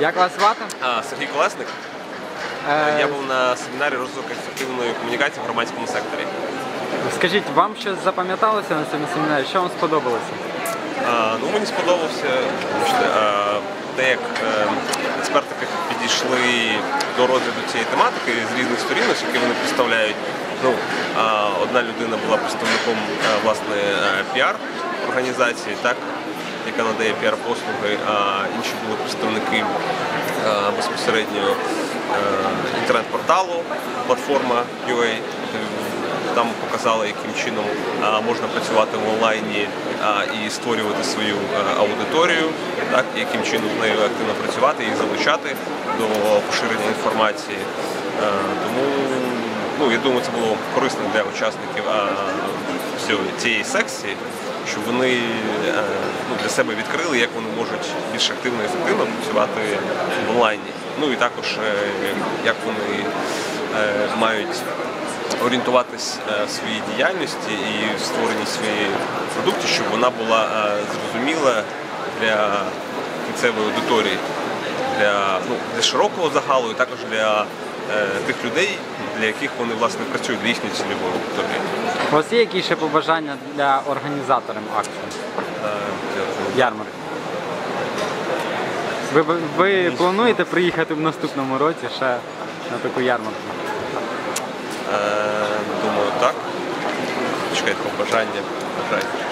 Як вас звати? А, Сергій Колесник. Е, Я був на семінарі розвитку ефективної комунікації в громадському секторі. Скажіть, вам щось запам'яталося на цьому семінарі? Що вам сподобалося? А, ну, мені сподобався те, як е, експерти підійшли до розгляду цієї тематики з різних сторін, оскільки вони представляють. Ну, а, одна людина була представником е, власне е, піар організації, так, яка надає піар-послуги, а представники е, безпосередньо е, інтернет-порталу, платформа UA. Там показали, яким чином можна працювати в онлайні і створювати свою е, аудиторію, так, яким чином з нею активно працювати і залучати до поширення інформації. Е, Тому ну, я думаю, це було корисно для учасників цієї секції, щоб вони е, ну, для себе відкрили, як вони можуть більш активно і ефективно працювати в онлайні. Ну і також е, як вони е, мають орієнтуватись в своїй діяльності і в створенні своєї продуктів, щоб вона була зрозуміла для кінцевої аудиторії, для, ну, для широкого загалу і також для тих людей, для яких вони власне працюють, для їхньої цільової аудиторії. У вас є якісь ще побажання для організаторів акції Е, ярмарки? Ви, ви плануєте приїхати в наступному році ще на таку ярмарку? Е, Думаю, так. Чекайте побажання. Бажання.